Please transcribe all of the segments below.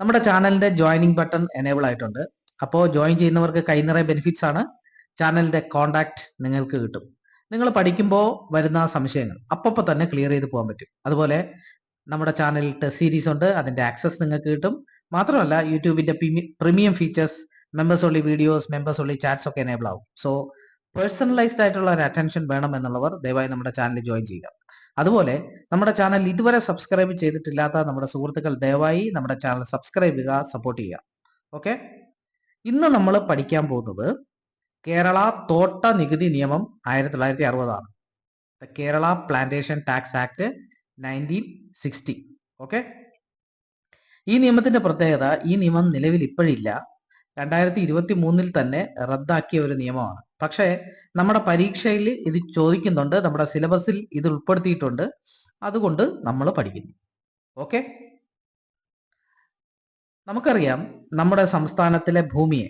നമ്മുടെ ചാനലിന്റെ joining button enable ആയിട്ടുണ്ട്. അപ്പോൾ ജോയിൻ ചെയ്യുന്നവർക്ക് കൈ നിറയെ ബെനിഫിറ്റ്സ് ആണ്. ചാനലിന്റെ കോണ്ടാക്ട് നിങ്ങൾക്ക് കിട്ടും. നിങ്ങൾ പഠിക്കുമ്പോൾ വരുന്ന സംശയങ്ങൾ അപ്പോൾ തന്നെ ക്ലിയർ ചെയ്ത് പോകാൻ പറ്റും. അതുപോലെ നമ്മുടെ ചാനലിൽ ടെസ്റ്റ് സീരീസ് ഉണ്ട്. അതിന്റെ ആക്സസ് നിങ്ങൾക്ക് കിട്ടും. മാത്രമല്ല യൂട്യൂബിന്റെ പ്രീമിയം ഫീച്ചേഴ്സ് മെമ്പേഴ്സ് ഉള്ളി വീഡിയോസ് മെമ്പേഴ്സ് ഉള്ളി ചാറ്റ്സ് ഒക്കെ എനേബിൾ ആവും. സോ പേഴ്സണലൈസ്ഡ് ആയിട്ടുള്ള ഒരു അറ്റൻഷൻ വേണം എന്നുള്ളവർ ദയവായി നമ്മുടെ ചാനൽ ജോയിൻ ചെയ്യുക. അതുപോലെ നമ്മുടെ ചാനൽ ഇതുവരെ സബ്സ്ക്രൈബ് ചെയ്തിട്ടില്ലാത്ത നമ്മുടെ സുഹൃത്തുക്കൾ ദയവായി നമ്മുടെ ചാനൽ സബ്സ്ക്രൈബ് ചെയ്യുക സപ്പോർട്ട് ചെയ്യുക. ഓക്കെ ഇന്ന് നമ്മൾ പഠിക്കാൻ പോകുന്നത് കേരള തോട്ട നികുതി നിയമം ആയിരത്തി തൊള്ളായിരത്തി അറുപതാണ് Kerala plantation tax act nineteen sixty okay ഈ നിയമത്തിന്റെ പ്രത്യേകത ഈ നിയമം നിലവിൽ ഇപ്പോഴില്ല. രണ്ടായിരത്തി ഇരുപത്തി മൂന്നിൽ തന്നെ റദ്ദാക്കിയ ഒരു നിയമമാണ്. പക്ഷേ നമ്മുടെ പരീക്ഷയിൽ ഇത് ചോദിക്കുന്നുണ്ട് നമ്മുടെ സിലബസിൽ ഇത് ഉൾപ്പെടുത്തിയിട്ടുണ്ട്. അതുകൊണ്ട് നമ്മൾ പഠിക്കുന്നു. ഓക്കെ? നമുക്കറിയാം നമ്മുടെ സംസ്ഥാനത്തിലെ ഭൂമിയെ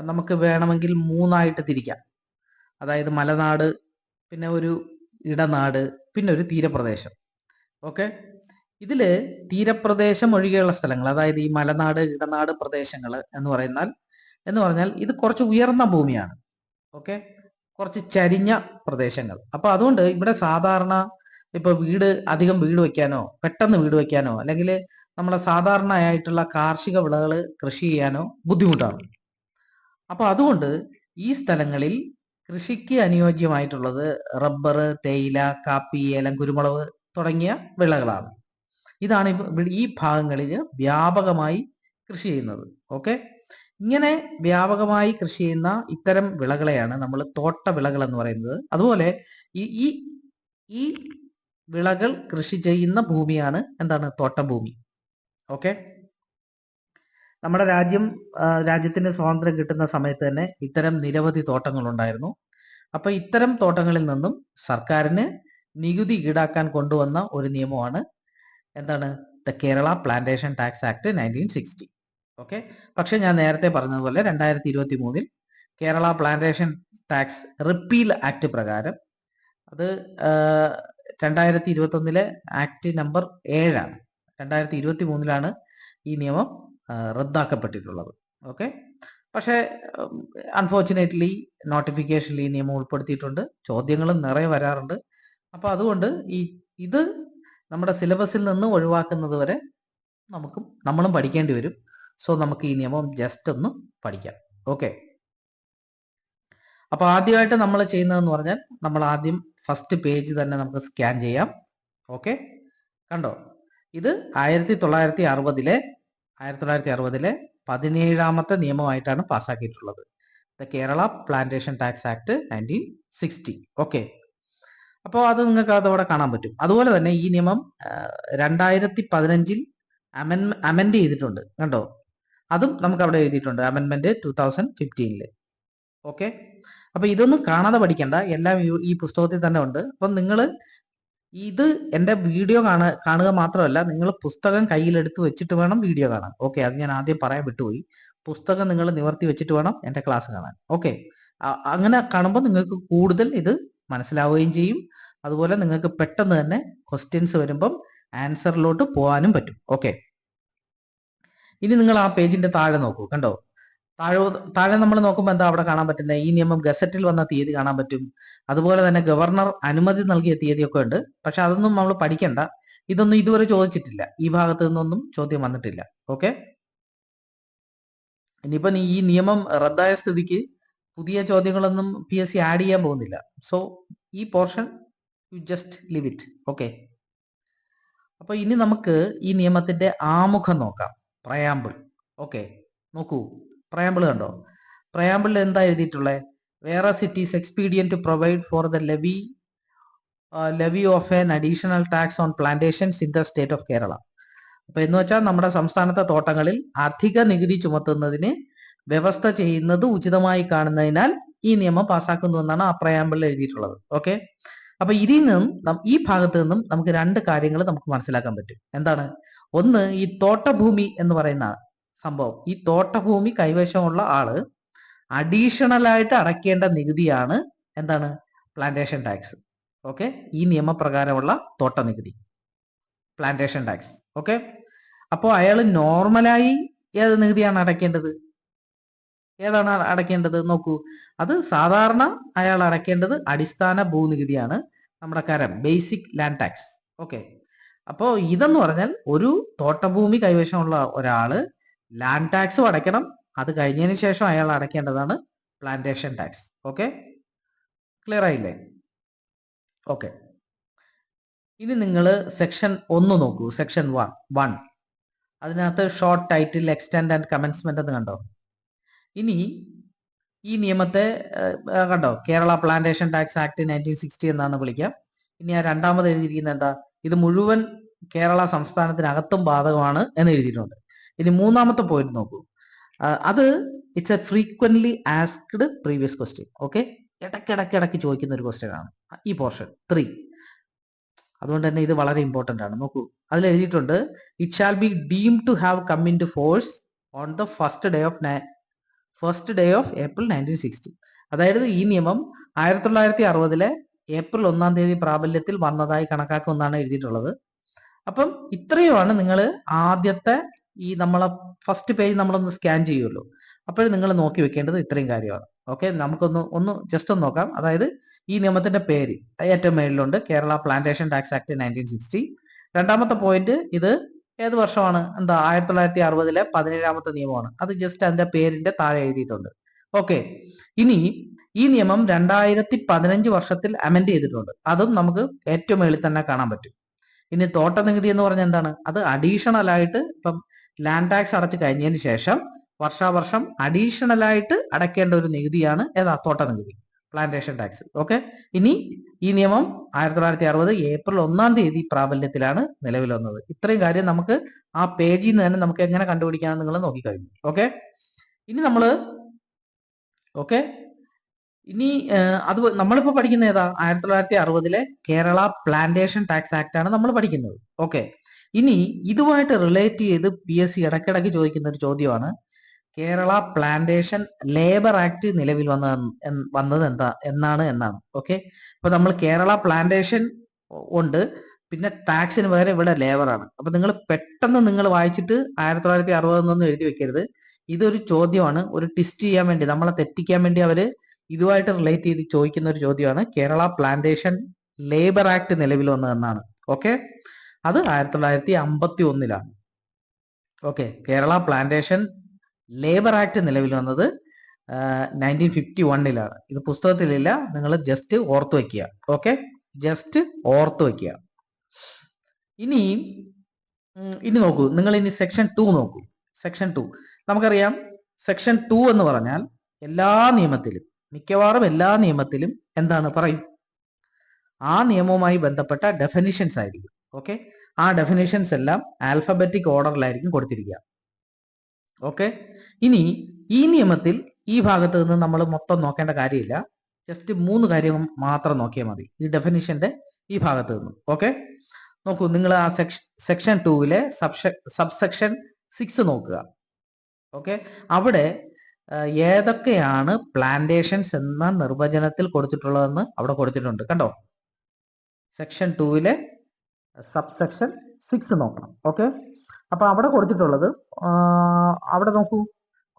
നമുക്ക് വേണമെങ്കിൽ മൂന്നായിട്ട് തിരിക്കാം. അതായത് മലനാട് പിന്നെ ഒരു ഇടനാട് പിന്നെ ഒരു തീരപ്രദേശം. ഓക്കെ? ഇതിൽ തീരപ്രദേശം ഒഴികെയുള്ള സ്ഥലങ്ങൾ അതായത് ഈ മലനാട് ഇടനാട് പ്രദേശങ്ങൾ എന്ന് പറയുന്നാൽ എന്ന് പറഞ്ഞാൽ ഇത് കുറച്ച് ഉയർന്ന ഭൂമിയാണ്. ഓക്കെ? കുറച്ച് ചരിഞ്ഞ പ്രദേശങ്ങൾ. അപ്പൊ അതുകൊണ്ട് ഇവിടെ സാധാരണ ഇപ്പൊ വീട് അധികം വീട് വെക്കാനോ പെട്ടെന്ന് വീട് വെക്കാനോ അല്ലെങ്കിൽ നമ്മളെ സാധാരണയായിട്ടുള്ള കാർഷിക വിളകൾ കൃഷി ചെയ്യാനോ ബുദ്ധിമുട്ടാണ്. അപ്പൊ അതുകൊണ്ട് ഈ സ്ഥലങ്ങളിൽ കൃഷിക്ക് അനുയോജ്യമായിട്ടുള്ളത് റബ്ബർ തേയില കാപ്പി ഏലം കുരുമുളക് തുടങ്ങിയ വിളകളാണ്. ഇതാണ് ഈ ഭാഗങ്ങളിൽ വ്യാപകമായി കൃഷി ചെയ്യുന്നത്. ഓക്കെ? ഇങ്ങനെ വ്യാപകമായി കൃഷി ചെയ്യുന്ന ഇത്തരം വിളകളെയാണ് നമ്മൾ തോട്ട വിളകൾ എന്ന് പറയുന്നത്. അതുപോലെ ഈ ഈ വിളകൾ കൃഷി ചെയ്യുന്ന ഭൂമിയാണ് എന്താണ്? തോട്ടഭൂമി. ഓക്കെ? നമ്മുടെ രാജ്യം രാജ്യത്തിന് സ്വാതന്ത്ര്യം കിട്ടുന്ന സമയത്ത് തന്നെ ഇത്തരം നിരവധി തോട്ടങ്ങൾ ഉണ്ടായിരുന്നു അപ്പൊ ഇത്തരം തോട്ടങ്ങളിൽ നിന്നും സർക്കാരിന് നികുതി ഈടാക്കാൻ കൊണ്ടുവന്ന ഒരു നിയമമാണ് എന്താണ്? The Kerala plantation tax act nineteen sixty okay പക്ഷെ ഞാൻ നേരത്തെ പറഞ്ഞതുപോലെ രണ്ടായിരത്തി ഇരുപത്തി മൂന്നിൽ Kerala plantation tax repeal act പ്രകാരം അത് രണ്ടായിരത്തി ഇരുപത്തി ഒന്നിലെ ആക്ട് നമ്പർ ഏഴാണ്. രണ്ടായിരത്തി ഇരുപത്തി മൂന്നിലാണ് ഈ നിയമം റദ്ദാക്കപ്പെട്ടിട്ടുള്ളത്. ഓക്കെ പക്ഷേ അൺഫോർച്ചുനേറ്റ്ലി നോട്ടിഫിക്കേഷനിൽ ഈ നിയമം ഉൾപ്പെടുത്തിയിട്ടുണ്ട്. ചോദ്യങ്ങളും നിറയെ വരാറുണ്ട്. അപ്പോൾ അതുകൊണ്ട് ഈ ഇത് നമ്മുടെ സിലബസിൽ നിന്ന് ഒഴിവാക്കുന്നത് വരെ നമുക്കും നമ്മളും പഠിക്കേണ്ടി വരും. സോ നമുക്ക് ഈ നിയമം ജസ്റ്റ് ഒന്ന് പഠിക്കാം. ഓക്കെ അപ്പൊ ആദ്യമായിട്ട് നമ്മൾ ചെയ്യുന്നതെന്ന് പറഞ്ഞാൽ നമ്മൾ ആദ്യം ഫസ്റ്റ് പേജ് തന്നെ നമുക്ക് സ്കാൻ ചെയ്യാം. ഓക്കെ കണ്ടോ? ഇത് ആയിരത്തി തൊള്ളായിരത്തി അറുപതിലെ ആയിരത്തി തൊള്ളായിരത്തി അറുപതിലെ പതിനേഴാമത്തെ നിയമമായിട്ടാണ് പാസ്സാക്കിയിട്ടുള്ളത് the Kerala plantation tax act nineteen sixty okay അപ്പോൾ അത് നിങ്ങൾക്ക് അതവിടെ കാണാൻ പറ്റും. അതുപോലെ തന്നെ ഈ നിയമം രണ്ടായിരത്തി പതിനഞ്ചിൽ അമെൻ അമെൻഡ് ചെയ്തിട്ടുണ്ട്. കണ്ടോ? അതും നമുക്ക് അവിടെ എഴുതിയിട്ടുണ്ട്. അമെൻമെന്റ് ടൂ തൗസൻഡ് ഫിഫ്റ്റീനിൽ ഓക്കെ അപ്പൊ ഇതൊന്നും കാണാതെ പഠിക്കണ്ട. എല്ലാം ഈ പുസ്തകത്തിൽ തന്നെ ഉണ്ട്. അപ്പൊ നിങ്ങൾ ഇത് എന്റെ വീഡിയോ കാണ കാണുക മാത്രമല്ല നിങ്ങൾ പുസ്തകം കയ്യിലെടുത്ത് വെച്ചിട്ട് വേണം വീഡിയോ കാണാൻ. ഓക്കെ അത് ഞാൻ ആദ്യം പറയാൻ വിട്ടുപോയി. പുസ്തകം നിങ്ങൾ നിവർത്തി വെച്ചിട്ട് വേണം എന്റെ ക്ലാസ് കാണാൻ. ഓക്കെ അങ്ങനെ കാണുമ്പോൾ നിങ്ങൾക്ക് കൂടുതൽ ഇത് മനസ്സിലാവുകയും ചെയ്യും. അതുപോലെ നിങ്ങൾക്ക് പെട്ടെന്ന് തന്നെ ക്വസ്റ്റ്യൻസ് വരുമ്പം ആൻസറിലോട്ട് പോകാനും പറ്റും. ഓക്കെ ഇനി നിങ്ങൾ ആ പേജിന്റെ താഴെ നോക്കൂ കണ്ടോ? താഴെ താഴെ നമ്മൾ നോക്കുമ്പോൾ എന്താ അവിടെ കാണാൻ പറ്റുന്നത് ഈ നിയമം ഗസറ്റിൽ വന്ന തീയതി കാണാൻ പറ്റും. അതുപോലെ തന്നെ ഗവർണർ അനുമതി നൽകിയ തീയതിയൊക്കെ ഉണ്ട്. പക്ഷെ അതൊന്നും നമ്മൾ പഠിക്കണ്ട. ഇതൊന്നും ഇതുവരെ ചോദിച്ചിട്ടില്ല. ഈ ഭാഗത്തു നിന്നൊന്നും ചോദ്യം വന്നിട്ടില്ല. ഓക്കെ ഇനിയിപ്പം ഈ നിയമം റദ്ദായ സ്ഥിതിക്ക് പുതിയ ചോദ്യങ്ങളൊന്നും പി എസ് സി ആഡ് ചെയ്യാൻ പോകുന്നില്ല. സോ ഈ portion you just leave it okay അപ്പൊ ഇനി നമുക്ക് ഈ നിയമത്തിന്റെ ആമുഖം നോക്കാം. പ്രയാമ്പിൾ ഓക്കെ നോക്കൂ. പ്രയാമ്പിൾ കണ്ടോ? പ്രയാമ്പിളിൽ എന്താ എഴുതിയിട്ടുള്ളത് whereas it is expedient to provide for the levy levy of an additional tax on plantations in the state of Kerala അപ്പൊ എന്ന് വെച്ചാൽ നമ്മുടെ സംസ്ഥാനത്തെ തോട്ടങ്ങളിൽ അധിക നികുതി ചുമത്തുന്നതിന് വ്യവസ്ഥ ചെയ്യുന്നത് ഉചിതമായി കാണുന്നതിനാൽ ഈ നിയമം പാസ്സാക്കുന്നു എന്നാണ് ആ പ്രയാമ്പിളിൽ എഴുതിയിട്ടുള്ളത്. ഓക്കെ അപ്പൊ ഇതിൽ നിന്നും ഈ ഭാഗത്ത് നിന്നും നമുക്ക് രണ്ട് കാര്യങ്ങൾ നമുക്ക് മനസ്സിലാക്കാൻ പറ്റും. എന്താണ്? ഒന്ന് ഈ തോട്ടഭൂമി എന്ന് പറയുന്ന സംഭവം. ഈ തോട്ടഭൂമി കൈവശമുള്ള ആൾ അഡീഷണൽ ആയിട്ട് അടയ്ക്കേണ്ട നികുതിയാണ് എന്താണ്? പ്ലാന്റേഷൻ ടാക്സ് ഓക്കെ ഈ നിയമപ്രകാരമുള്ള തോട്ട നികുതി. പ്ലാന്റേഷൻ ടാക്സ് ഓക്കെ അപ്പോൾ അയാൾ നോർമലായി ഏത് നികുതിയാണ് അടയ്ക്കേണ്ടത്? ഏതാണ് അടയ്ക്കേണ്ടത് നോക്കൂ. അത് സാധാരണ അയാൾ അടയ്ക്കേണ്ടത് അടിസ്ഥാന ഭൂനികുതിയാണ് നമ്മുടെ കരം ബേസിക് ലാൻഡ് ടാക്സ് ഓക്കെ അപ്പോൾ ഇതെന്ന് പറഞ്ഞാൽ ഒരു തോട്ടഭൂമി കൈവശമുള്ള ഒരാൾ ലാൻഡ് ടാക്സും അടയ്ക്കണം. അത് കഴിഞ്ഞതിന് ശേഷം അയാൾ അടയ്ക്കേണ്ടതാണ് പ്ലാന്റേഷൻ ടാക്സ് ഓക്കെ ക്ലിയർ ആയില്ലേ? ഓക്കെ ഇനി നിങ്ങൾ സെക്ഷൻ ഒന്ന് നോക്കൂ. സെക്ഷൻ വൺ വൺ അതിനകത്ത് short title extend and commencement എന്ന് കണ്ടോ? ഇനി ഈ നിയമത്തെ കണ്ടോ? Kerala plantation tax act nineteen sixty എന്നാണ് വിളിക്കാം. ഇനി ആ രണ്ടാമത് എഴുതിയിരിക്കുന്നത് എന്താ? ഇത് മുഴുവൻ കേരള സംസ്ഥാനത്തിനകത്തും ബാധകമാണ് എന്ന് എഴുതിയിട്ടുണ്ട്. ഇനി മൂന്നാമത്തെ പോയിന്റ് നോക്കൂ. അത് it's a frequently asked previous question okay ഇടയ്ക്കിടയ്ക്ക് ഇടയ്ക്ക് ചോദിക്കുന്ന ഒരു ക്വസ്റ്റ്യൻ ആണ്. ഈ പോർഷൻ ത്രീ അതുകൊണ്ട് തന്നെ ഇത് വളരെ ഇമ്പോർട്ടന്റ് ആണ്. നോക്കൂ. അതിൽ എഴുതിയിട്ടുണ്ട് it shall be deem to have come into force on the first day of first day of April nineteen sixty അതായത് ഈ നിയമം ആയിരത്തി തൊള്ളായിരത്തി അറുപതിലെ ഏപ്രിൽ ഒന്നാം തീയതി പ്രാബല്യത്തിൽ വന്നതായി കണക്കാക്കുമെന്നാണ് എഴുതിയിട്ടുള്ളത്. അപ്പം ഇത്രയുമാണ് നിങ്ങൾ ആദ്യത്തെ ഈ നമ്മളെ ഫസ്റ്റ് പേജ് നമ്മളൊന്ന് സ്കാൻ ചെയ്യുമല്ലോ അപ്പോൾ നിങ്ങൾ നോക്കി വെക്കേണ്ടത് ഇത്രയും കാര്യമാണ്. ഓക്കെ നമുക്കൊന്ന് ഒന്ന് ജസ്റ്റ് ഒന്ന് നോക്കാം. അതായത് ഈ നിയമത്തിന്റെ പേര്. ഏറ്റവും മേളിലുണ്ട്. Kerala plantation tax act nineteen sixty രണ്ടാമത്തെ പോയിന്റ് ഇത് ഏത് വർഷമാണ്? എന്താ ആയിരത്തി തൊള്ളായിരത്തി അറുപതിലെ പതിനേഴാമത്തെ നിയമമാണ്. അത് ജസ്റ്റ് അതിന്റെ പേരിന്റെ താഴെ എഴുതിയിട്ടുണ്ട്. ഓക്കെ ഇനി ഈ നിയമം രണ്ടായിരത്തി പതിനഞ്ച് വർഷത്തിൽ അമെൻഡ് ചെയ്തിട്ടുണ്ട്. അതും നമുക്ക് ഏറ്റവും എളി തന്നെ കാണാൻ പറ്റും. ഇനി തോട്ട നികുതി എന്ന് പറഞ്ഞാൽ എന്താണ്? അത് അഡീഷണൽ ആയിട്ട് ഇപ്പം ലാൻഡ് ടാക്സ് അടച്ചു കഴിഞ്ഞതിന് ശേഷം വർഷാവർഷം അഡീഷണൽ ആയിട്ട് അടയ്ക്കേണ്ട ഒരു നികുതിയാണ് ഏതാ? തോട്ട നികുതി. പ്ലാന്റേഷൻ ടാക്സ് ഓക്കെ ഇനി ഈ നിയമം ആയിരത്തി തൊള്ളായിരത്തി അറുപത് ഏപ്രിൽ ഒന്നാം തീയതി പ്രാബല്യത്തിലാണ് നിലവിൽ വന്നത്. ഇത്രയും കാര്യം നമുക്ക് ആ പേജിൽ നിന്ന് തന്നെ നമുക്ക് എങ്ങനെ കണ്ടുപിടിക്കാം നിങ്ങൾ നോക്കിക്കഴിഞ്ഞു. ഓക്കെ ഇനി നമ്മൾ ഓക്കെ ഇനി അത് നമ്മളിപ്പോ പഠിക്കുന്ന ഏതാ? ആയിരത്തി തൊള്ളായിരത്തി അറുപതിലെ കേരള പ്ലാന്റേഷൻ ടാക്സ് ആക്ട് ആണ് നമ്മൾ പഠിക്കുന്നത്. ഓക്കെ ഇനി ഇതുമായിട്ട് റിലേറ്റ് ചെയ്ത് പി എസ് സി ഇടയ്ക്കിടയ്ക്ക് ചോദിക്കുന്ന ഒരു ചോദ്യമാണ്. കേരള പ്ലാന്റേഷൻ ലേബർ ആക്ട് നിലവിൽ വന്ന വന്നത് എന്താ എന്നാണ് എന്നാണ്. ഓക്കെ അപ്പൊ നമ്മൾ കേരള പ്ലാന്റേഷൻ ഉണ്ട്. പിന്നെ ടാക്സിന് പകരം ഇവിടെ ലേബറാണ് അപ്പൊ നിങ്ങൾ പെട്ടെന്ന് നിങ്ങൾ വായിച്ചിട്ട് ആയിരത്തി തൊള്ളായിരത്തി അറുപതെന്നൊന്നും എഴുതി വെക്കരുത്. ഇതൊരു ചോദ്യമാണ്. ഒരു ടിസ്റ്റ് ചെയ്യാൻ വേണ്ടി നമ്മളെ തെറ്റിക്കാൻ വേണ്ടി അവർ ഇതുമായിട്ട് റിലേറ്റ് ചെയ്ത് ചോദിക്കുന്ന ഒരു ചോദ്യമാണ്. കേരള പ്ലാന്റേഷൻ ലേബർ ആക്ട് നിലവിൽ വന്നതെന്നാണ് ഓക്കെ അത് ആയിരത്തി തൊള്ളായിരത്തി അമ്പത്തി ഒന്നിലാണ് okay Kerala plantation labour act നിലവിൽ വന്നത് നയന്റീൻ ഫിഫ്റ്റി വണ്ണിലാണ് ഇത് പുസ്തകത്തിലില്ല നിങ്ങൾ ജസ്റ്റ് ഓർത്ത് വയ്ക്കുക ഓക്കെ ജസ്റ്റ് ഓർത്ത് വയ്ക്കുക ഇനി ഇനി നോക്കൂ. നിങ്ങൾ ഇനി സെക്ഷൻ ടു നോക്കൂ. സെക്ഷൻ ടു നമുക്കറിയാം സെക്ഷൻ ടു എന്ന് പറഞ്ഞാൽ എല്ലാ നിയമത്തിലും മിക്കവാറും എല്ലാ നിയമത്തിലും എന്താണ് പറയും? ആ നിയമവുമായി ബന്ധപ്പെട്ട ഡെഫിനിഷൻസ് ആയിരിക്കും. ഓക്കെ ആ ഡെഫിനിഷൻസ് എല്ലാം ആൽഫബറ്റിക് ഓർഡറിലായിരിക്കും കൊടുത്തിരിക്കുക. ഓക്കെ ഇനി ഈ നിയമത്തിൽ ഈ ഭാഗത്ത് നിന്ന് നമ്മൾ മൊത്തം നോക്കേണ്ട കാര്യമില്ല. ജസ്റ്റ് മൂന്ന് കാര്യം മാത്രം നോക്കിയാൽ മതി. ഈ ഡെഫിനിഷന്റെ ഈ ഭാഗത്ത് നിന്ന്. ഓക്കെ നോക്കൂ നിങ്ങൾ ആ സെക്ഷൻ ടൂവിലെ സബ്സെക്ഷൻ സിക്സ് നോക്കുക. ഓക്കെ അവിടെ ഏതൊക്കെയാണ് പ്ലാന്റേഷൻസ് എന്ന നിർവചനത്തിൽ കൊടുത്തിട്ടുള്ളതെന്ന് അവിടെ കൊടുത്തിട്ടുണ്ട്. കണ്ടോ? സെക്ഷൻ ടൂവിലെ സബ്സെക്ഷൻ സിക്സ് നോക്കണം. ഓക്കെ അപ്പൊ അവിടെ കൊടുത്തിട്ടുള്ളത് അവിടെ നോക്കൂ.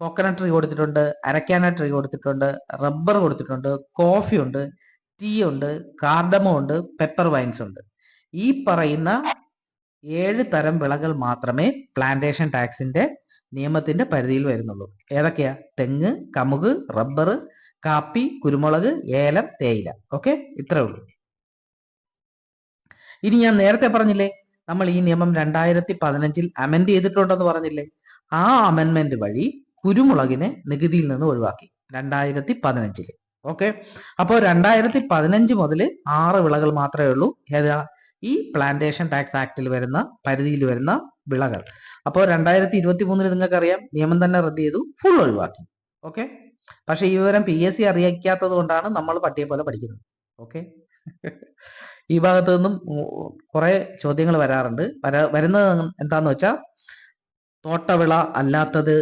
കോക്കനട്ട് ട്രീ കൊടുത്തിട്ടുണ്ട് അരക്കാന ട്രീ കൊടുത്തിട്ടുണ്ട് റബ്ബർ കൊടുത്തിട്ടുണ്ട് കോഫി ഉണ്ട് ടീ ഉണ്ട് കാർഡമോ ഉണ്ട് പെപ്പർ വൈൻസ് ഉണ്ട്. ഈ പറയുന്ന ഏഴ് തരം വിളകൾ മാത്രമേ പ്ലാന്റേഷൻ ടാക്സിന്റെ നിയമത്തിന്റെ പരിധിയിൽ വരുന്നുള്ളൂ. ഏതൊക്കെയാ? തെങ്ങ് കമുക് റബ്ബർ കാപ്പി കുരുമുളക് ഏലം തേയില. ഓക്കെ ഇത്രേ ഉള്ളൂ. ഇനി ഞാൻ നേരത്തെ പറഞ്ഞില്ലേ? നമ്മൾ ഈ നിയമം രണ്ടായിരത്തി പതിനഞ്ചിൽ അമെൻഡ് ചെയ്തിട്ടുണ്ടെന്ന് പറഞ്ഞില്ലേ? ആ അമെൻമെന്റ് വഴി കുരുമുളകിനെ നികുതിയിൽ നിന്ന് ഒഴിവാക്കി രണ്ടായിരത്തി പതിനഞ്ചിൽ ഓക്കെ അപ്പോൾ രണ്ടായിരത്തി പതിനഞ്ച് മുതൽ ആറ് വിളകൾ മാത്രമേ ഉള്ളൂ. ഏതാ? ഈ പ്ലാന്റേഷൻ ടാക്സ് ആക്ടിൽ വരുന്ന പരിധിയിൽ വരുന്ന വിളകൾ. അപ്പോൾ രണ്ടായിരത്തി ഇരുപത്തി മൂന്നിൽ നിങ്ങൾക്കറിയാം നിയമം തന്നെ റദ്ദ് ചെയ്തു ഫുൾ ഒഴിവാക്കി. ഓക്കെ പക്ഷെ ഈ വിവരം പി എസ് സി അറിയിക്കാത്തത് കൊണ്ടാണ് നമ്മൾ പട്ടിയെ പോലെ പഠിക്കുന്നത്. ഓക്കെ ഈ ഭാഗത്ത് നിന്നും കുറെ ചോദ്യങ്ങൾ വരാറുണ്ട്. വരാ വരുന്നത് എന്താന്ന് വെച്ചാൽ തോട്ടവിള അല്ലാത്തത്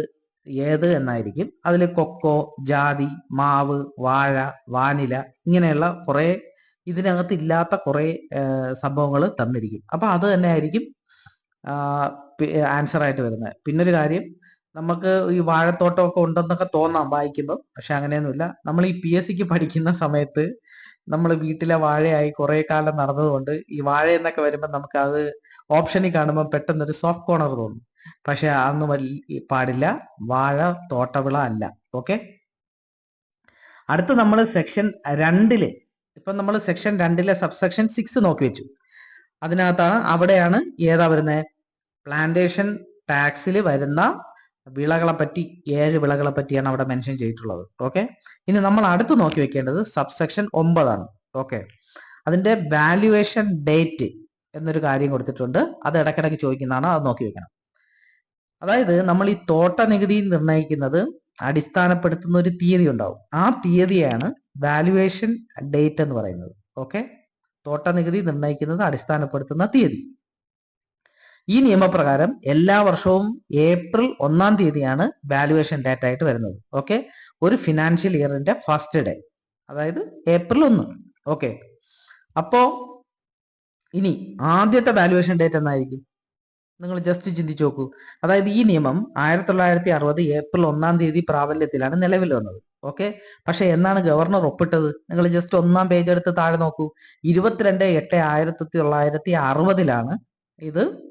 ഏത് എന്നായിരിക്കും. അതിൽ കൊക്കോ ജാതി മാവ് വാഴ വാനില ഇങ്ങനെയുള്ള കുറെ ഇതിനകത്ത് ഇല്ലാത്ത കുറെ സംഭവങ്ങൾ തന്നിരിക്കും. അപ്പൊ അത് തന്നെ ആയിരിക്കും ആൻസർ ആയിട്ട് വരുന്നത്. പിന്നൊരു കാര്യം നമുക്ക് ഈ വാഴത്തോട്ടമൊക്കെ ഉണ്ടെന്നൊക്കെ തോന്നാം വായിക്കുമ്പോൾ പക്ഷെ അങ്ങനെയൊന്നുമില്ല. നമ്മൾ ഈ പി എസ് സിക്ക് പഠിക്കുന്ന സമയത്ത് നമ്മൾ വീട്ടിലെ വാഴയായി കുറെ കാലം നടന്നതുകൊണ്ട് ഈ വാഴ എന്നൊക്കെ വരുമ്പോൾ നമുക്ക് അത് ഓപ്ഷനിൽ കാണുമ്പോൾ പെട്ടെന്ന് ഒരു സോഫ്റ്റ് കോർണർ തോന്നും. പക്ഷെ അതൊന്നും പാടില്ല. വാഴ തോട്ടവിള അല്ല. ഓക്കെ? അടുത്ത നമ്മൾ സെക്ഷൻ രണ്ടിൽ. ഇപ്പൊ നമ്മൾ സെക്ഷൻ രണ്ടിലെ സബ്സെക്ഷൻ സിക്സ് നോക്കി വെച്ചു. അതിനകത്താണ് അവിടെയാണ് ഏതാ വരുന്നത് പ്ലാന്റേഷൻ ടാക്സിൽ വരുന്ന വിളകളെ പറ്റി ഏഴ് വിളകളെ പറ്റിയാണ് അവിടെ മെൻഷൻ ചെയ്തിട്ടുള്ളത്. ഓക്കെ ഇനി നമ്മൾ അടുത്ത് നോക്കി വെക്കേണ്ടത് സബ്സെക്ഷൻ ഒമ്പതാണ്. ഓക്കെ അതിന്റെ വാല്യുവേഷൻ ഡേറ്റ് എന്നൊരു കാര്യം കൊടുത്തിട്ടുണ്ട്. അത് ഇടയ്ക്കിടയ്ക്ക് ചോദിക്കുന്നതാണ് അത് നോക്കി വെക്കണം. അതായത് നമ്മൾ ഈ തോട്ട നികുതി നിർണയിക്കുന്നത് അടിസ്ഥാനപ്പെടുത്തുന്ന ഒരു തീയതി ഉണ്ടാവും. ആ തീയതിയാണ് വാല്യുവേഷൻ ഡേറ്റ് എന്ന് പറയുന്നത്. ഓക്കെ തോട്ട നികുതി നിർണയിക്കുന്നത് അടിസ്ഥാനപ്പെടുത്തുന്ന തീയതി. ഈ നിയമപ്രകാരം എല്ലാ വർഷവും ഏപ്രിൽ ഒന്നാം തീയതിയാണ് വാല്യുവേഷൻ ഡേറ്റ് ആയിട്ട് വരുന്നത്. ഓക്കെ ഒരു ഫിനാൻഷ്യൽ ഇയറിന്റെ ഫസ്റ്റ് ഡേ അതായത് ഏപ്രിൽ ഒന്ന്. ഓക്കെ അപ്പോ ഇനി ആദ്യത്തെ വാല്യുവേഷൻ ഡേറ്റ് എന്നായിരിക്കും? നിങ്ങൾ ജസ്റ്റ് ചിന്തിച്ചു നോക്കൂ. അതായത് ഈ നിയമം ആയിരത്തി തൊള്ളായിരത്തി അറുപത് ഏപ്രിൽ ഒന്നാം തീയതി പ്രാബല്യത്തിലാണ് നിലവിൽ വന്നത്. ഓക്കെ പക്ഷെ എന്നാണ് ഗവർണർ ഒപ്പിട്ടത്? നിങ്ങൾ ജസ്റ്റ് ഒന്നാം പേജ് എടുത്ത് താഴെ നോക്കൂ. ഇരുപത്തിരണ്ട് എട്ട് ആയിരത്തി തൊള്ളായിരത്തി അറുപതിലാണ് ഇത്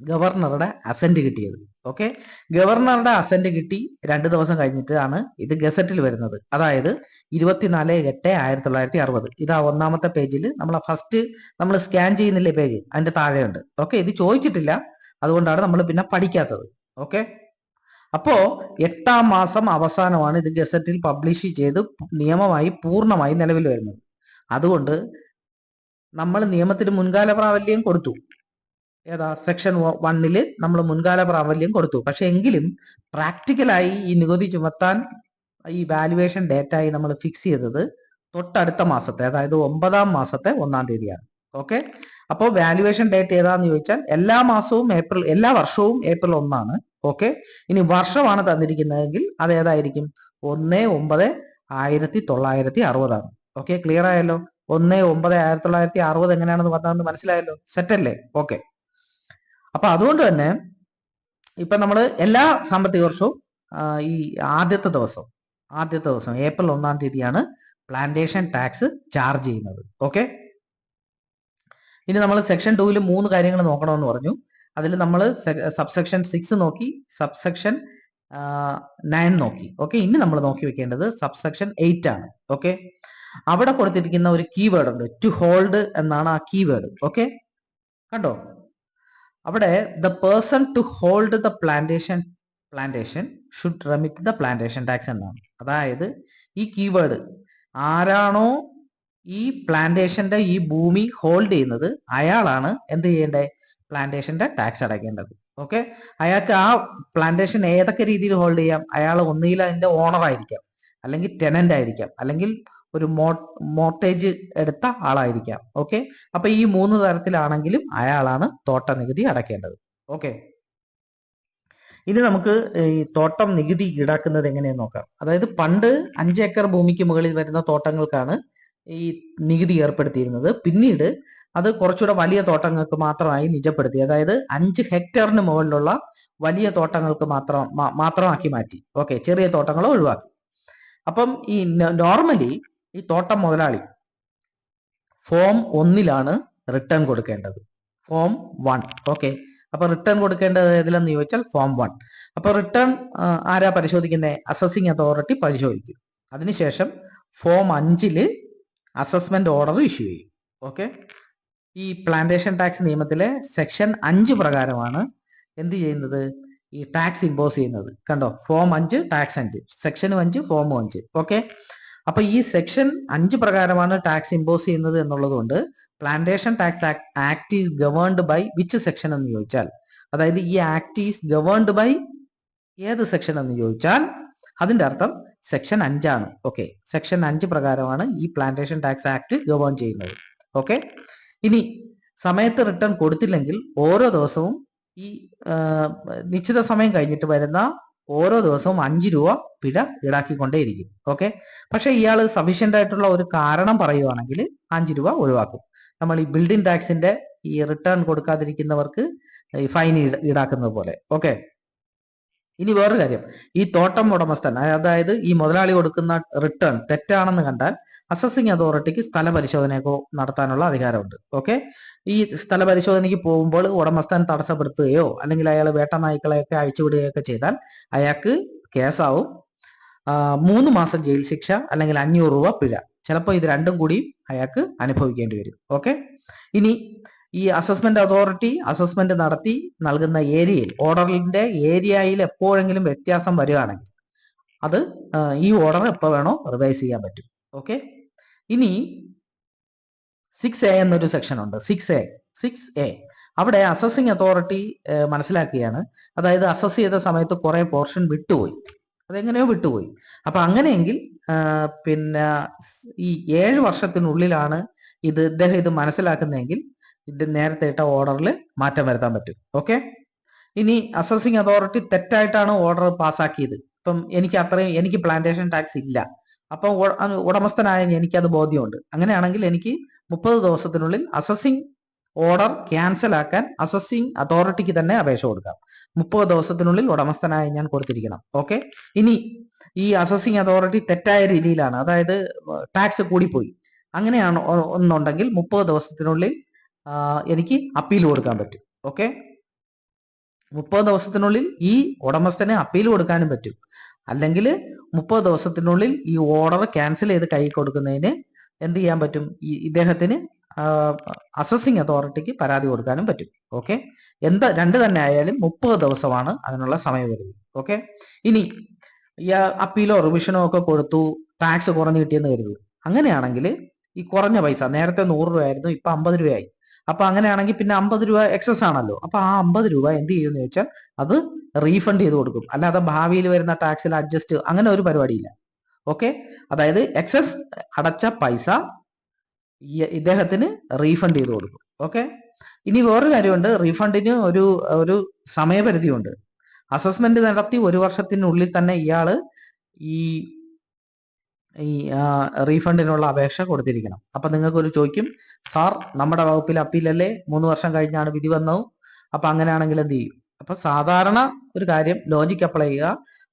ഗവർണറുടെ അസെന്റ് കിട്ടിയത്. ഓക്കെ? ഗവർണറുടെ അസെന്റ് കിട്ടി രണ്ട് ദിവസം കഴിഞ്ഞിട്ടാണ് ഇത് ഗസറ്റിൽ വരുന്നത്. അതായത് ഇരുപത്തിനാല് എട്ട് ആയിരത്തി തൊള്ളായിരത്തി അറുപത് ഇതാ ഒന്നാമത്തെ പേജിൽ നമ്മൾ ഫസ്റ്റ് നമ്മൾ സ്കാൻ ചെയ്യുന്നില്ലേ പേജ്? അതിന്റെ താഴെയുണ്ട്. ഓക്കെ? ഇത് ചോദിച്ചിട്ടില്ല. അതുകൊണ്ടാണ് നമ്മൾ പിന്നെ പഠിക്കാത്തത്. ഓക്കെ? അപ്പോ എട്ടാം മാസം അവസാനമാണ് ഇത് ഗസറ്റിൽ പബ്ലിഷ് ചെയ്ത് നിയമമായി പൂർണമായി നിലവിൽ വരുന്നത്. അതുകൊണ്ട് നമ്മൾ നിയമത്തിന് മുൻകാല പ്രാബല്യം കൊടുത്തു. ഏതാ സെക്ഷൻ വണ്ണിൽ നമ്മൾ മുൻകാല പ്രാബല്യം കൊടുത്തു. പക്ഷെ എങ്കിലും പ്രാക്ടിക്കലായി ഈ നികുതി ചുമത്താൻ ഈ വാലുവേഷൻ ഡേറ്റ് ആയി നമ്മൾ ഫിക്സ് ചെയ്തത് തൊട്ടടുത്ത മാസത്തെ അതായത് ഒമ്പതാം മാസത്തെ ഒന്നാം തീയതിയാണ്. ഓക്കെ അപ്പോൾ വാലുവേഷൻ ഡേറ്റ് ഏതാന്ന് ചോദിച്ചാൽ എല്ലാ മാസവും ഏപ്രിൽ എല്ലാ വർഷവും ഏപ്രിൽ ഒന്നാണ്. ഓക്കെ ഇനി വർഷമാണ് തന്നിരിക്കുന്നതെങ്കിൽ അത് ഏതായിരിക്കും? ഒന്ന് ഒമ്പത് ആയിരത്തി തൊള്ളായിരത്തി അറുപതാണ്. ഓക്കെ ക്ലിയർ ആയല്ലോ? ഒന്ന് ഒമ്പത് ആയിരത്തി തൊള്ളായിരത്തി അറുപത് എങ്ങനെയാണെന്ന് പറഞ്ഞതെന്ന് മനസ്സിലായല്ലോ? സെറ്റല്ലേ ഓക്കെ അപ്പൊ അതുകൊണ്ട് തന്നെ ഇപ്പൊ നമ്മൾ എല്ലാ സാമ്പത്തിക വർഷവും ഈ ആദ്യത്തെ ദിവസം ആദ്യത്തെ ദിവസം ഏപ്രിൽ ഒന്നാം തീയതിയാണ് പ്ലാന്റേഷൻ ടാക്സ് ചാർജ് ചെയ്യുന്നത്. ഓക്കെ ഇനി നമ്മൾ സെക്ഷൻ ടൂവിൽ മൂന്ന് കാര്യങ്ങൾ നോക്കണമെന്ന് പറഞ്ഞു. അതിൽ നമ്മൾ സബ്സെക്ഷൻ സിക്സ് നോക്കി സബ്സെക്ഷൻ നയൻ നോക്കി. ഓക്കെ ഇനി നമ്മൾ നോക്കി വെക്കേണ്ടത് സബ്സെക്ഷൻ എയ്റ്റ് ആണ്. ഓക്കെ അവിടെ കൊടുത്തിരിക്കുന്ന ഒരു കീവേഡ് ഉണ്ട്. ടു ഹോൾഡ് എന്നാണ് ആ കീവേഡ് ഓക്കെ കണ്ടോ? അവിടെ the person to hold the plantation plantation should remit the plantation tax എന്നാണ്. അതായത് ഈ കീവേഡ് ആരാണോ ഈ പ്ലാന്റേഷന്റെ ഈ ഭൂമി ഹോൾഡ് ചെയ്യുന്നത് അയാളാണ് എന്ത് ചെയ്യേണ്ടത് പ്ലാന്റേഷന്റെ ടാക്സ് അടയ്ക്കേണ്ടത്. ഓക്കെ അയാൾക്ക് ആ പ്ലാന്റേഷൻ ഏതൊക്കെ രീതിയിൽ ഹോൾഡ് ചെയ്യാം? അയാൾ ഒന്നുകിൽ അതിന്റെ ഓണർ ആയിരിക്കാം അല്ലെങ്കിൽ ടെനന്റ് ആയിരിക്കാം അല്ലെങ്കിൽ ഒരു മോട്ടേജ് എടുത്ത ആളായിരിക്കാം. ഓക്കെ അപ്പൊ ഈ മൂന്ന് തരത്തിലാണെങ്കിലും അയാളാണ് തോട്ട നികുതി അടക്കേണ്ടത്. ഓക്കെ ഇനി നമുക്ക് ഈ തോട്ടം നികുതി ഈടാക്കുന്നത് എങ്ങനെയെന്ന് നോക്കാം. അതായത് പണ്ട് അഞ്ച് ഏക്കർ ഭൂമിക്ക് മുകളിൽ വരുന്ന തോട്ടങ്ങൾക്കാണ് ഈ നികുതി ഏർപ്പെടുത്തിയിരുന്നത്. പിന്നീട് അത് കുറച്ചുകൂടെ വലിയ തോട്ടങ്ങൾക്ക് മാത്രമായി നിജപ്പെടുത്തി. അതായത് അഞ്ച് ഹെക്ടറിന് മുകളിലുള്ള വലിയ തോട്ടങ്ങൾക്ക് മാത്രം മാത്രമാക്കി മാറ്റി. ഓക്കെ ചെറിയ തോട്ടങ്ങൾ ഒഴിവാക്കി. അപ്പം ഈ നോർമലി ഈ തോട്ടം മുതലാളി. ഫോം ഒന്നിലാണ് റിട്ടേൺ കൊടുക്കേണ്ടത്. ഫോം വൺ ഓക്കെ അപ്പൊ റിട്ടേൺ കൊടുക്കേണ്ടത് ഏതിലെന്ന് ചോദിച്ചാൽ ഫോം വൺ അപ്പൊ റിട്ടേൺ ആരാ പരിശോധിക്കുന്നത് അസസിങ് അതോറിറ്റി പരിശോധിക്കും. അതിനുശേഷം ഫോം അഞ്ചിൽ അസസ്മെന്റ് ഓർഡർ ഇഷ്യൂ ചെയ്യും. ഓക്കെ ഈ പ്ലാന്റേഷൻ ടാക്സ് നിയമത്തിലെ സെക്ഷൻ അഞ്ച് പ്രകാരമാണ് എന്ത് ചെയ്യുന്നത്? ഈ ടാക്സ് ഇമ്പോസ് ചെയ്യുന്നത്. കണ്ടോ? ഫോം അഞ്ച് ടാക്സ് അഞ്ച്. സെക്ഷനും അഞ്ച് ഫോമും അഞ്ച്. ഓക്കെ അപ്പൊ ഈ സെക്ഷൻ അഞ്ച് പ്രകാരമാണ് ടാക്സ് ഇമ്പോസ് ചെയ്യുന്നത് എന്നുള്ളത് കൊണ്ട് plantation tax act is governed by which section എന്ന് ചോദിച്ചാൽ? അതായത് ഈ ആക്ട് ഈസ് ഗവേൺഡ് ബൈ ഏത് സെക്ഷൻ എന്ന് ചോദിച്ചാൽ അതിന്റെ അർത്ഥം സെക്ഷൻ അഞ്ചാണ്. ഓക്കെ സെക്ഷൻ അഞ്ച് പ്രകാരമാണ് ഈ പ്ലാന്റേഷൻ ടാക്സ് ആക്ട് ഗവേൺ ചെയ്യുന്നത്. ഓക്കെ ഇനി സമയത്ത് റിട്ടേൺ കൊടുത്തില്ലെങ്കിൽ ഓരോ ദിവസവും ഈ നിശ്ചിത സമയം കഴിഞ്ഞിട്ട് വരുന്ന ഓരോ ദിവസവും അഞ്ച് രൂപ പിഴ ഈടാക്കിക്കൊണ്ടേയിരിക്കും. ഓക്കെ പക്ഷെ ഇയാൾ സഫീഷ്യന്റ് ആയിട്ടുള്ള ഒരു കാരണം പറയുവാണെങ്കിൽ അഞ്ച് രൂപ ഒഴിവാക്കും. നമ്മൾ ഈ ബിൽഡിംഗ് ടാക്സിന്റെ ഈ റിട്ടേൺ കൊടുക്കാതിരിക്കുന്നവർക്ക് ഫൈൻ ഈടാക്കുന്നത് പോലെ. ഓക്കെ ഇനി വേറൊരു കാര്യം. ഈ തോട്ടം ഉടമസ്ഥൻ അതായത് ഈ മുതലാളി കൊടുക്കുന്ന റിട്ടേൺ തെറ്റാണെന്ന് കണ്ടാൽ അസസിങ് അതോറിറ്റിക്ക് സ്ഥല പരിശോധനയൊക്കെ നടത്താനുള്ള അധികാരമുണ്ട്. ഓക്കെ ഈ സ്ഥല പരിശോധനയ്ക്ക് പോകുമ്പോൾ ഉടമസ്ഥൻ തടസ്സപ്പെടുത്തുകയോ അല്ലെങ്കിൽ അയാൾ വേട്ട നായ്ക്കളെയൊക്കെ അഴിച്ചുവിടുകയൊക്കെ ചെയ്താൽ അയാൾക്ക് കേസാവും. മൂന്ന് മാസം ജയിൽ ശിക്ഷ അല്ലെങ്കിൽ അഞ്ഞൂറ് രൂപ പിഴ. ചിലപ്പോൾ ഇത് രണ്ടും കൂടി അയാൾക്ക് അനുഭവിക്കേണ്ടി വരും. ഓക്കെ ഇനി ഈ അസസ്മെന്റ് അതോറിറ്റി അസസ്മെന്റ് നടത്തി നൽകുന്ന ഏരിയയിൽ ഓർഡറിന്റെ ഏരിയയിൽ എപ്പോഴെങ്കിലും വ്യത്യാസം വരികയാണെങ്കിൽ അത് ഈ ഓർഡർ എപ്പോൾ വേണോ റിവൈസ് ചെയ്യാൻ പറ്റും. ഓക്കെ ഇനി സിക്സ് എ എന്നൊരു സെക്ഷൻ ഉണ്ട്. സിക്സ് എ സിക്സ് എ അവിടെ അസസിങ് അതോറിറ്റി മനസ്സിലാക്കിയാണ്. അതായത് അസസ് ചെയ്ത സമയത്ത് കുറെ പോർഷൻ വിട്ടുപോയി. അതെങ്ങനെയോ വിട്ടുപോയി. അപ്പൊ അങ്ങനെയെങ്കിൽ പിന്നെ ഈ ഏഴ് വർഷത്തിനുള്ളിലാണ് ഇത് ഇദ്ദേഹം ഇത് മനസ്സിലാക്കുന്നതെങ്കിൽ ഇത് നേരത്തെ ഇട്ട ഓർഡറിൽ മാറ്റം വരുത്താൻ പറ്റും. ഓക്കെ ഇനി അസസിങ് അതോറിറ്റി തെറ്റായിട്ടാണ് ഓർഡർ പാസ്സാക്കിയത് ഇപ്പം എനിക്ക് അത്രയും എനിക്ക് പ്ലാന്റേഷൻ ടാക്സ് ഇല്ല. അപ്പൊ ഉടമസ്ഥനായ എനിക്കത് ബോധ്യമുണ്ട്. അങ്ങനെയാണെങ്കിൽ എനിക്ക് മുപ്പത് ദിവസത്തിനുള്ളിൽ അസസിങ് ഓർഡർ ക്യാൻസൽ ആക്കാൻ അസസിങ് അതോറിറ്റിക്ക് തന്നെ അപേക്ഷ കൊടുക്കാം. മുപ്പത് ദിവസത്തിനുള്ളിൽ ഉടമസ്ഥനായി ഞാൻ കൊടുത്തിരിക്കണം. ഓക്കെ ഇനി ഈ അസസിങ് അതോറിറ്റി തെറ്റായ രീതിയിലാണ്. അതായത് ടാക്സ് കൂടിപ്പോയി. അങ്ങനെയാണ് ഒന്നുണ്ടെങ്കിൽ മുപ്പത് ദിവസത്തിനുള്ളിൽ എനിക്ക് അപ്പീൽ കൊടുക്കാൻ പറ്റും. ഓക്കെ മുപ്പത് ദിവസത്തിനുള്ളിൽ ഈ ഉടമസ്ഥന് അപ്പീൽ കൊടുക്കാനും പറ്റും. അല്ലെങ്കിൽ മുപ്പത് ദിവസത്തിനുള്ളിൽ ഈ ഓർഡർ ക്യാൻസൽ ചെയ്ത് കൈ കൊടുക്കുന്നതിന് എന്ത് ചെയ്യാൻ പറ്റും? ഈ ഇദ്ദേഹത്തിന് അസസിങ് അതോറിറ്റിക്ക് പരാതി കൊടുക്കാനും പറ്റും. ഓക്കെ എന്താ രണ്ട് തന്നെ ആയാലും മുപ്പത് ദിവസമാണ് അതിനുള്ള സമയപരിധി. ഓക്കെ ഇനി അപ്പീലോ റിവിഷനോ ഒക്കെ കൊടുത്തു ടാക്സ് കുറഞ്ഞു കിട്ടിയെന്ന് കരുതു അങ്ങനെയാണെങ്കിൽ ഈ കുറഞ്ഞ പൈസ നേരത്തെ നൂറ് രൂപയായിരുന്നു ഇപ്പൊ അമ്പത് രൂപയായി. അപ്പൊ അങ്ങനെയാണെങ്കിൽ പിന്നെ അമ്പത് രൂപ എക്സസ് ആണല്ലോ. അപ്പൊ ആ അമ്പത് രൂപ എന്ത് ചെയ്യുമെന്ന് ചോദിച്ചാൽ അത് റീഫണ്ട് ചെയ്ത് കൊടുക്കും. അല്ലാതെ ഭാവിയിൽ വരുന്ന ടാക്സിൽ അഡ്ജസ്റ്റ് അങ്ങനെ ഒരു പരിപാടിയില്ല. ഓക്കെ അതായത് എക്സസ് അടച്ച പൈസ ഇദ്ദേഹത്തിന് റീഫണ്ട് ചെയ്ത് കൊടുക്കും. ഓക്കെ ഇനി വേറൊരു കാര്യമുണ്ട്. റീഫണ്ടിന് ഒരു ഒരു സമയപരിധിയുണ്ട്. അസസ്മെന്റ് നടത്തി ഒരു വർഷത്തിനുള്ളിൽ തന്നെ ഇയാൾ ഈ ഈ റീഫണ്ടിനുള്ള അപേക്ഷ കൊടുത്തിരിക്കണം. അപ്പൊ നിങ്ങൾക്ക് ഒരു ചോദിക്കും സാർ നമ്മുടെ വകുപ്പിൽ അപ്പീലല്ലേ മൂന്ന് വർഷം കഴിഞ്ഞാണ് വിധി വന്നത്. അപ്പൊ അങ്ങനെയാണെങ്കിൽ എന്ത് ചെയ്യും? അപ്പൊ സാധാരണ ഒരു കാര്യം ലോജിക് അപ്ലൈ ചെയ്യുക.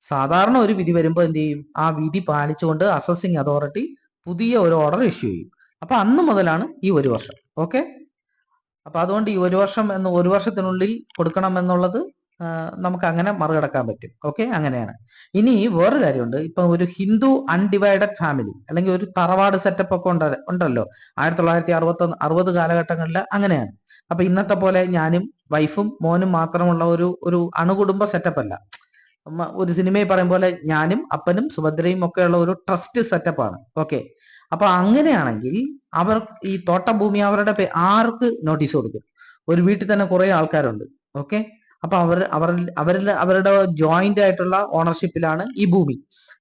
സാധാരണ ഒരു വിധി വരുമ്പോൾ എന്ത് ചെയ്യും? ആ വിധി പാലിച്ചുകൊണ്ട് അസസിങ് അതോറിറ്റി പുതിയ ഒരു ഓർഡർ ഇഷ്യൂ ചെയ്യും. അപ്പൊ അന്ന് മുതലാണ് ഈ ഒരു വർഷം. ഓക്കെ അപ്പൊ അതുകൊണ്ട് ഈ ഒരു വർഷം എന്ന് ഒരു വർഷത്തിനുള്ളിൽ കൊടുക്കണം എന്നുള്ളത് നമുക്ക് അങ്ങനെ മറികടക്കാൻ പറ്റും. ഓക്കെ? അങ്ങനെയാണ്. ഇനി വേറൊരു കാര്യമുണ്ട്. ഇപ്പൊ ഒരു ഹിന്ദു അൺഡിവൈഡഡ് ഫാമിലി അല്ലെങ്കിൽ ഒരു തറവാട് സെറ്റപ്പ് ഒക്കെ ഉണ്ട ഉണ്ടല്ലോ. ആയിരത്തി തൊള്ളായിരത്തി അറുപത്തി അറുപത് കാലഘട്ടങ്ങളിൽ അങ്ങനെയാണ്. അപ്പൊ ഇന്നത്തെ പോലെ ഞാനും വൈഫും മോനും മാത്രമുള്ള ഒരു ഒരു അണുകുടുംബ സെറ്റപ്പ് അല്ല. ഒരു സിനിമയിൽ പറയും പോലെ ഞാനും അപ്പനും സുഭദ്രയും ഒക്കെ ഉള്ള ഒരു ട്രസ്റ്റ് സെറ്റപ്പാണ് ഓക്കെ? അപ്പൊ അങ്ങനെയാണെങ്കിൽ അവർ ഈ തോട്ടം ഭൂമി അവരുടെ ആർക്ക് നോട്ടീസ് കൊടുക്കും? ഒരു വീട്ടിൽ തന്നെ കുറെ ആൾക്കാരുണ്ട്. ഓക്കെ? അപ്പൊ അവർ അവർ അവരിൽ അവരുടെ ജോയിന്റ് ആയിട്ടുള്ള ഓണർഷിപ്പിലാണ് ഈ ഭൂമി.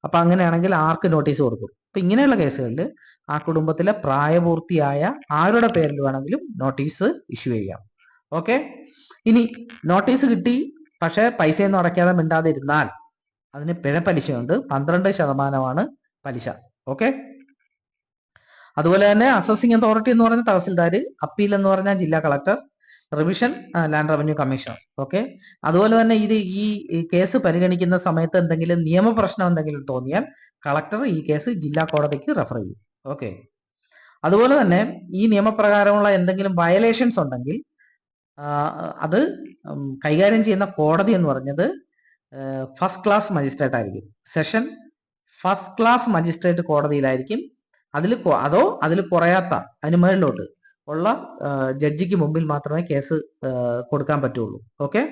അപ്പൊ അങ്ങനെയാണെങ്കിൽ ആർക്ക് നോട്ടീസ് കൊടുക്കും? അപ്പൊ ഇങ്ങനെയുള്ള കേസുകളിൽ ആ കുടുംബത്തിലെ പ്രായപൂർത്തിയായ ആരുടെ പേരിൽ വേണമെങ്കിലും നോട്ടീസ് ഇഷ്യൂ ചെയ്യാം. ഓക്കെ ഇനി നോട്ടീസ് കിട്ടി പക്ഷെ പൈസയൊന്നും അടയ്ക്കാതെ മിണ്ടാതിരുന്നാൽ അതിന് പിഴ പലിശയുണ്ട്. പന്ത്രണ്ട് ശതമാനമാണ് പലിശ. ഓക്കെ അതുപോലെ തന്നെ അസസിംഗ് അതോറിറ്റി എന്ന് പറഞ്ഞ തഹസിൽദാർ അപ്പീൽ എന്ന് പറഞ്ഞ ജില്ലാ collector revision land revenue commission okay അതുപോലെ തന്നെ ഇത് ഈ കേസ് പരിഗണിക്കുന്ന സമയത്ത് എന്തെങ്കിലും നിയമപ്രശ്നം എന്തെങ്കിലും തോന്നിയാൽ കളക്ടർ ഈ കേസ് ജില്ലാ കോടതിക്ക് റെഫർ ചെയ്യും. ഓക്കെ അതുപോലെ തന്നെ ഈ നിയമപ്രകാരമുള്ള എന്തെങ്കിലും വയലേഷൻസ് ഉണ്ടെങ്കിൽ അത് കൈകാര്യം ചെയ്യുന്ന കോടതി എന്ന് പറഞ്ഞത് ഫസ്റ്റ് ക്ലാസ് മജിസ്ട്രേറ്റ് ആയിരിക്കും. സെഷൻ ഫസ്റ്റ് ക്ലാസ് മജിസ്ട്രേറ്റ് കോടതിയിലായിരിക്കും. അതിൽ അതോ അതിൽ കുറയാത്ത അതിന് മുകളിലോട്ട് ഉള്ള ജഡ്ജിക്ക് മുമ്പിൽ മാത്രമേ കേസ് കൊടുക്കാൻ പറ്റുള്ളൂ. ഓക്കെ?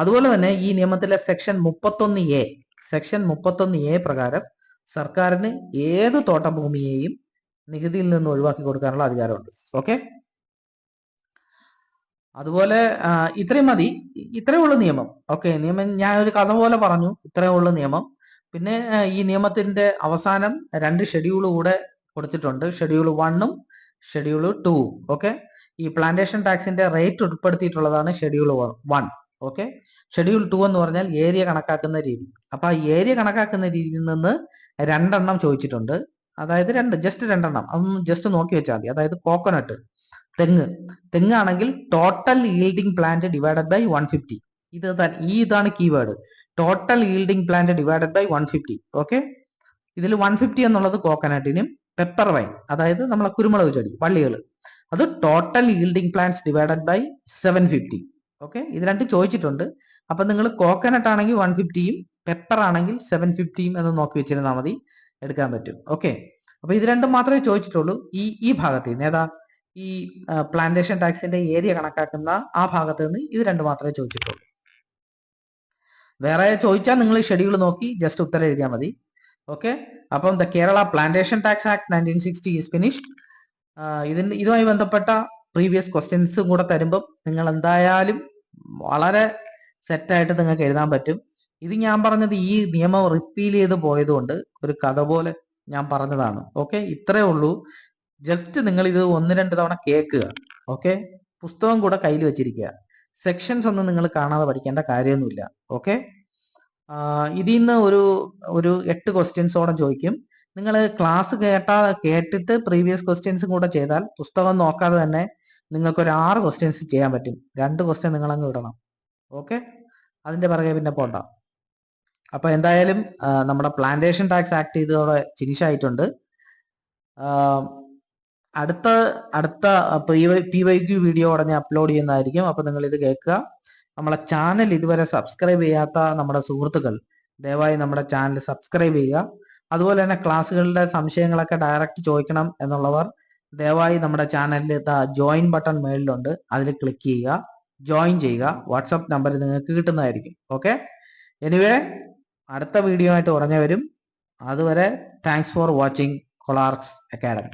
അതുപോലെ തന്നെ ഈ നിയമത്തിലെ സെക്ഷൻ മുപ്പത്തൊന്ന് എ സെക്ഷൻ മുപ്പത്തൊന്ന് എ പ്രകാരം സർക്കാരിന് ഏത് തോട്ടഭൂമിയെയും നികുതിയിൽ നിന്ന് ഒഴിവാക്കി കൊടുക്കാനുള്ള അധികാരമുണ്ട്. ഓക്കെ? അതുപോലെ ഇത്രയും മതി. ഇത്രയേ ഉള്ളൂ നിയമം. ഓക്കെ? നിയമം ഞാൻ ഒരു കഥ പോലെ പറഞ്ഞു. ഇത്രയേ ഉള്ളൂ നിയമം. പിന്നെ ഈ നിയമത്തിന്റെ അവസാനം രണ്ട് ഷെഡ്യൂൾ കൂടെ കൊടുത്തിട്ടുണ്ട്. ഷെഡ്യൂൾ വണ്ണും ഷെഡ്യൂൾ ടു ഓക്കെ ഈ പ്ലാന്റേഷൻ ടാക്സിന്റെ rate ഉൾപ്പെടുത്തിയിട്ടുള്ളതാണ് schedule one okay schedule two എന്ന് പറഞ്ഞാൽ ഏരിയ കണക്കാക്കുന്ന രീതി. അപ്പൊ ആ ഏരിയ കണക്കാക്കുന്ന രീതിയിൽ നിന്ന് രണ്ടെണ്ണം ചോദിച്ചിട്ടുണ്ട്. അതായത് രണ്ട് ജസ്റ്റ് രണ്ടെണ്ണം. അതൊന്ന് ജസ്റ്റ് നോക്കി വെച്ചാൽ മതി. അതായത് കോക്കനട്ട് തെങ്ങ്. തെങ്ങാണെങ്കിൽ total yielding plant divided by one fifty ഇത് ഈ ഇതാണ് keyword total yielding plant divided by one fifty okay ഇതിൽ വൺ ഫിഫ്റ്റി എന്നുള്ളത് കോക്കനട്ടിനും പെപ്പർ വൈൻ അതായത് നമ്മളെ കുരുമുളക് ചെടി വള്ളികൾ അത് total yielding plants divided by seven fifty okay ഇത് രണ്ട് ചോദിച്ചിട്ടുണ്ട്. അപ്പൊ നിങ്ങൾ കോക്കനട്ട് ആണെങ്കിൽ വൺ ഫിഫ്റ്റിയും പെപ്പർ ആണെങ്കിൽ സെവൻ ഫിഫ്റ്റിയും എന്ന് നോക്കി വെച്ചിരുന്നാൽ മതി. എടുക്കാൻ പറ്റും. ഓക്കെ അപ്പൊ ഇത് രണ്ടും മാത്രമേ ചോദിച്ചിട്ടുള്ളൂ. ഈ ഈ ഭാഗത്ത് നിന്ന് ഏതാ? ഈ പ്ലാന്റേഷൻ ടാക്സിന്റെ ഏരിയ കണക്കാക്കുന്ന ആ ഭാഗത്ത് നിന്ന് ഇത് രണ്ട് മാത്രമേ ചോദിച്ചിട്ടുള്ളൂ. വേറെ ചോദിച്ചാൽ നിങ്ങൾ ഷെഡ്യൂൾ നോക്കി ജസ്റ്റ് ഉത്തരം എഴുതിയാൽ മതി. ഓക്കെ അപ്പം the Kerala plantation tax act nineteen sixty is finished ഇതിന് ഇതുമായി ബന്ധപ്പെട്ട പ്രീവിയസ് ക്വസ്റ്റ്യൻസ് കൂടെ തരുമ്പം നിങ്ങൾ എന്തായാലും വളരെ സെറ്റായിട്ട് നിങ്ങൾക്ക് എഴുതാൻ പറ്റും. ഇത് ഞാൻ പറഞ്ഞത് ഈ നിയമം റിപ്പീൽ ചെയ്ത് പോയതുകൊണ്ട് ഒരു കഥ പോലെ ഞാൻ പറഞ്ഞതാണ്. ഓക്കെ ഇത്രേ ഉള്ളൂ. ജസ്റ്റ് നിങ്ങൾ ഇത് ഒന്ന് രണ്ട് തവണ കേൾക്കുക. ഓക്കെ പുസ്തകം കൂടെ കയ്യിൽ വെച്ചിരിക്കുക. സെക്ഷൻസ് ഒന്നും നിങ്ങൾ കാണാതെ പഠിക്കേണ്ട കാര്യമൊന്നുമില്ല. ഓക്കെ ഇതിൽ നിന്ന് ഒരു ഒരു എട്ട് ക്വസ്റ്റ്യൻസോടെ ചോദിക്കും. നിങ്ങൾ ക്ലാസ് കേട്ടാ കേട്ടിട്ട് പ്രീവിയസ് ക്വസ്റ്റ്യൻസും കൂടെ ചെയ്താൽ പുസ്തകം നോക്കാതെ തന്നെ നിങ്ങൾക്ക് ഒരു ആറ് ക്വസ്റ്റ്യൻസ് ചെയ്യാൻ പറ്റും. രണ്ട് ക്വസ്റ്റ്യൻ നിങ്ങൾ അങ്ങ് വിടണം. ഓക്കെ അതിന്റെ പിറകെ പിന്നെ പോണ്ട. അപ്പൊ എന്തായാലും നമ്മുടെ പ്ലാന്റേഷൻ ടാക്സ് ആക്ട് ഇതോടെ ഫിനിഷ് ആയിട്ടുണ്ട്. അടുത്ത അടുത്ത പി വൈ ക്യു വീഡിയോ ഉടനെ അപ്ലോഡ് ചെയ്യുന്നതായിരിക്കും. അപ്പൊ നിങ്ങൾ ഇത് കേൾക്കുക. നമ്മളെ ചാനൽ ഇതുവരെ സബ്സ്ക്രൈബ് ചെയ്യാത്ത നമ്മുടെ സുഹൃത്തുക്കൾ ദയവായി നമ്മുടെ ചാനൽ സബ്സ്ക്രൈബ് ചെയ്യുക. അതുപോലെ തന്നെ ക്ലാസ്സുകളുടെ സംശയങ്ങളൊക്കെ ഡയറക്റ്റ് ചോദിക്കണം എന്നുള്ളവർ ദയവായി നമ്മുടെ ചാനലിൽ ജോയിൻ ബട്ടൺ മേളിലുണ്ട്. അതിൽ ക്ലിക്ക് ചെയ്യുക. ജോയിൻ ചെയ്യുക. വാട്സപ്പ് നമ്പർ നിങ്ങൾക്ക് കിട്ടുന്നതായിരിക്കും. ഓക്കെ എനിവേ അടുത്ത വീഡിയോ ആയിട്ട് ഉടനെ വരും. അതുവരെ താങ്ക്സ് ഫോർ വാച്ചിങ് കൊളാർക്സ് അക്കാഡമി